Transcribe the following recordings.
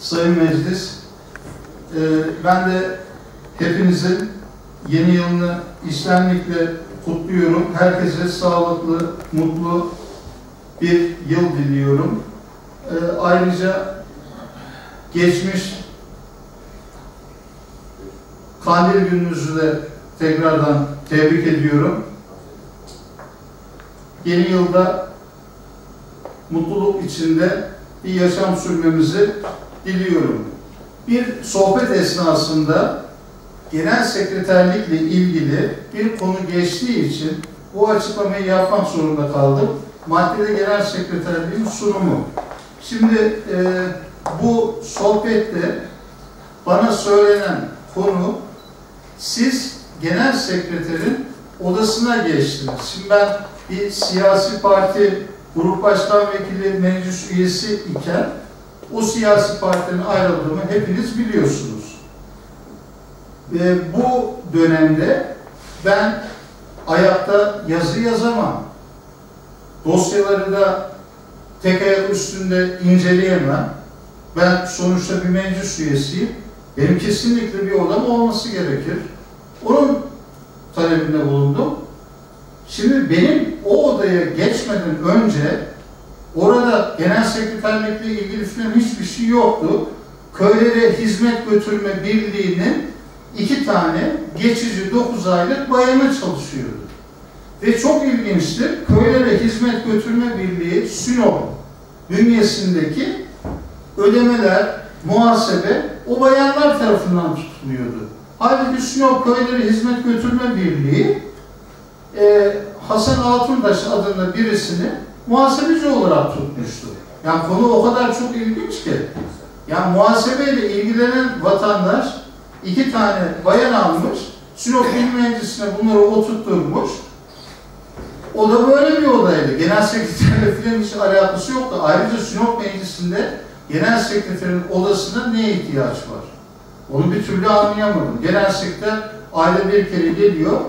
Sayın Meclis, e, ben de hepinizin yeni yılını işlenlikle kutluyorum. Herkese sağlıklı, mutlu bir yıl diliyorum. E, ayrıca geçmiş Kandil gününüzü de tekrardan tebrik ediyorum. Yeni yılda mutluluk içinde bir yaşam sürmemizi diliyorum. Bir sohbet esnasında genel sekreterlikle ilgili bir konu geçtiği için bu açıklamayı yapmak zorunda kaldım. Maddede genel sekreterliğin sunumu. Şimdi e, bu sohbette bana söylenen konu siz genel sekreterin odasına geçtiniz. Şimdi ben bir siyasi parti grup başkan vekili meclis üyesi iken o siyasi partinin ayrıldığını hepiniz biliyorsunuz. Ve bu dönemde ben ayakta yazı yazamam. Dosyaları da tek ayak üstünde inceleyemem. Ben sonuçta bir meclis üyesiyim. Benim kesinlikle bir odam olması gerekir. Onun talebinde bulundum. Şimdi benim o odaya geçmeden önce orada genel sekreterlikle ilgili falan hiçbir şey yoktu. Köylere hizmet götürme birliğinin iki tane geçici 9 aylık bayanı çalışıyordu. Ve çok ilginçtir. Köylere hizmet götürme birliği Sinop bünyesindeki ödemeler, muhasebe o bayanlar tarafından tutuluyordu. Halbuki Sinop Köyleri Hizmet Götürme Birliği e, Hasan Altuntaş adında birisini muhasebeci olarak tutmuştu. Yani konu o kadar çok ilginç ki. Yani muhasebeyle ilgilenen vatandaş iki tane bayan almış, Sinop İl Meclisi'ne bunları oturtturmuş. O da böyle bir odaydı. Genel sekreterle filan hiç alakası yoktu. Ayrıca Sinop Meclisi'nde genel sekreterin odasına neye ihtiyaç var? Onu bir türlü anlayamadım. Genel sekreter ayda bir kere geliyor,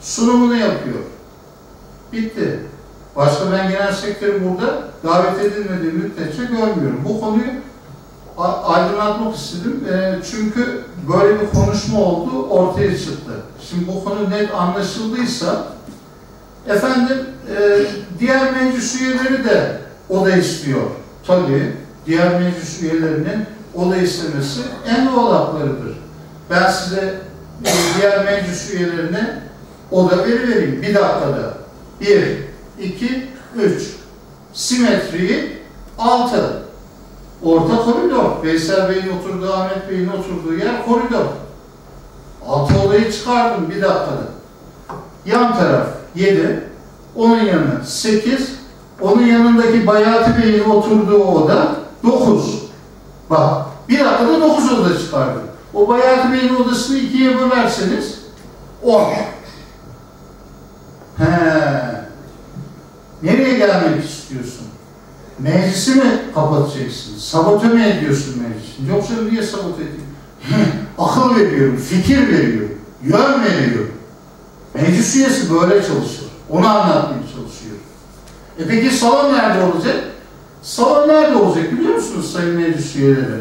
sunumunu yapıyor. Bitti. Başka ben genel sekreteri burada davet edilmediği müddetçe görmüyorum. Bu konuyu aydınlatmak istedim. E, çünkü böyle bir konuşma oldu, ortaya çıktı. Şimdi bu konu net anlaşıldıysa efendim e, diğer meclis üyeleri de o da istiyor. Tabii diğer meclis üyelerinin oda istemesi en doğal haklarıdır. Ben size e, diğer meclis üyelerine oda veri vereyim. Bir dakikada. Bir, 2, 3. Simetriyi 6. Orta koridor. Veysel Bey'in oturduğu, Ahmet Bey'in oturduğu yer koridor. Altı odayı çıkardım bir dakikada. Yan taraf 7, onun yanı 8, onun yanındaki Bayati Bey'in oturduğu oda 9. Bak bir dakikada 9 oda çıkardım. O Bayati Bey'in odasını ikiye bölerseniz 10. gelmek istiyorsun? Meclisi mi kapatacaksın? Sabote mi ediyorsun meclisi? Yoksa niye sabote ediyorsun? Akıl veriyorum, fikir veriyor, yön veriyor. Meclis üyesi böyle çalışır. Onu anlatmaya çalışıyor. E peki salon nerede olacak? Salon nerede olacak biliyor musunuz sayın meclis üyeleri?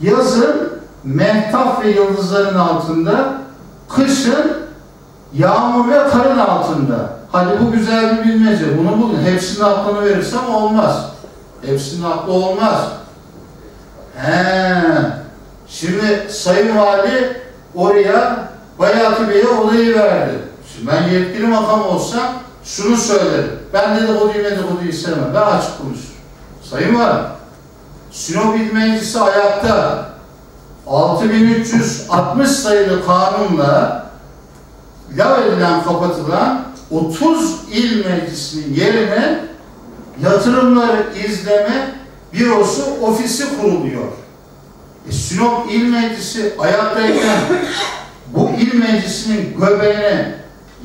Yazın mehtap ve yıldızların altında, kışın yağmur ve karın altında. Hadi bu güzel bir bilmece. Bunu bulun. Hepsinin aklını verirsem olmaz. Hepsinin aklı olmaz. He. Şimdi Sayın Vali oraya Bayati Bey'e olayı verdi. Şimdi ben yetkili makam olsam şunu söylerim. Ben dedikoduyu dedikoduyu istemem. Ben açık konuşurum. Sayın Vali, Sinop İl Meclisi ayakta 6360 sayılı kanunla lav edilen kapatılan 30 il meclisinin yerine yatırımları izleme bürosu ofisi kuruluyor. E, Sinop İl Meclisi ayaktayken bu il meclisinin göbeğine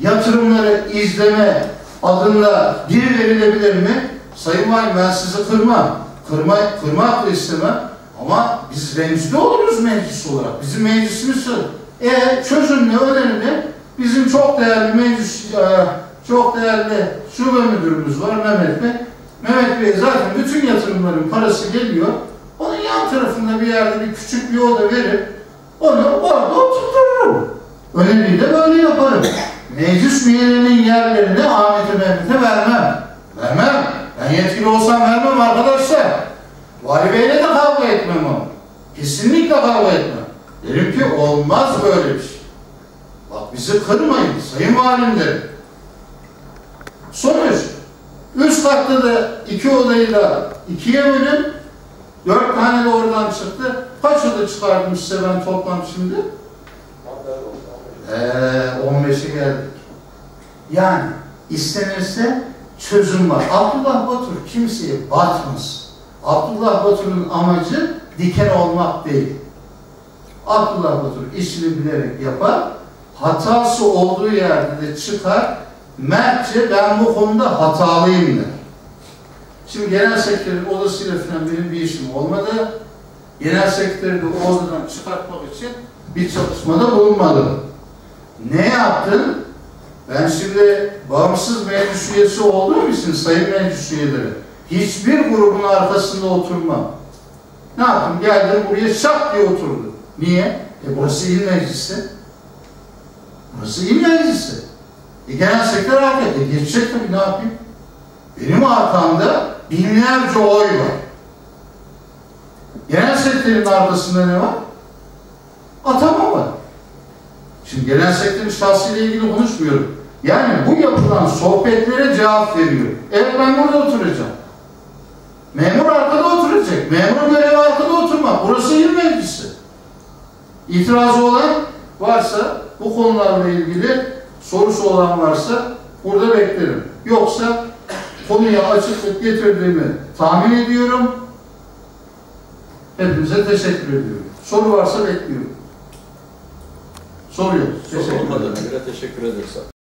yatırımları izleme adında bir verilebilir mi? Sayın Valim ben sizi kırmam. Kırma, kırmak da istemem. Ama biz rencide oluruz meclis olarak. Bizim meclisimiz e çözüm ne, öneri ne? Bizim çok değerli meclis, e, çok değerli şube müdürümüz var Mehmet Bey. Mehmet Bey zaten bütün yatırımların parası geliyor. Onu yan tarafında bir yerde bir küçük bir oda verip onu orada oturturum. Önemli de böyle yaparım. Meclis üyelerinin yerlerini Ahmet'e Mehmet'e vermem. Vermem. Ben yetkili olsam vermem arkadaşlar. Vali Bey'le de kavga etmem o. Kesinlikle kavga etmem. Derim ki olmaz böyle bir şey. Bak bizi kırmayın sayın valim. Sonuç. Üst katta da iki odayı da ikiye bölün. Dört tane de oradan çıktı. Kaç oda çıkardım size ben toplam şimdi? Ee, 15'e geldik. Yani istenirse çözüm var. Abdullah Batur kimseye batmaz. Abdullah Batur'un amacı diken olmak değil. Abdullah Batur işini bilerek yapar. Hatası olduğu yerde de çıkar. Mertçe ben bu konuda hatalıyım der. Şimdi genel sekreterin odasıyla falan benim bir işim olmadı. Genel sekreteri de odadan çıkartmak için bir çalışmada bulunmadım. Ne yaptın? Ben şimdi bağımsız meclis üyesi olduğum için sayın meclis üyeleri hiçbir grubun arkasında oturmam. Ne yaptım? Geldim buraya şak diye oturdum. Niye? E burası il meclisi. Burası il meclisi. E genel sekreter abi, e geçecek tabii ne yapayım? Benim arkamda binlerce oy var. Genel sekreterin arkasında ne var? Atama var. Şimdi genel sekreterin şahsıyla ilgili konuşmuyorum. Yani bu yapılan sohbetlere cevap veriyor. Evet ben burada oturacağım. Memur arkada oturacak. Memur görevi arkada oturmak. Burası il meclisi. İtirazı olan varsa bu konularla ilgili sorusu olan varsa burada beklerim. Yoksa konuya açıklık getirdiğimi tahmin ediyorum. Hepinize teşekkür ediyorum. Soru varsa bekliyorum. Soruyor. Soru Teşekkür ederim. teşekkür ederiz.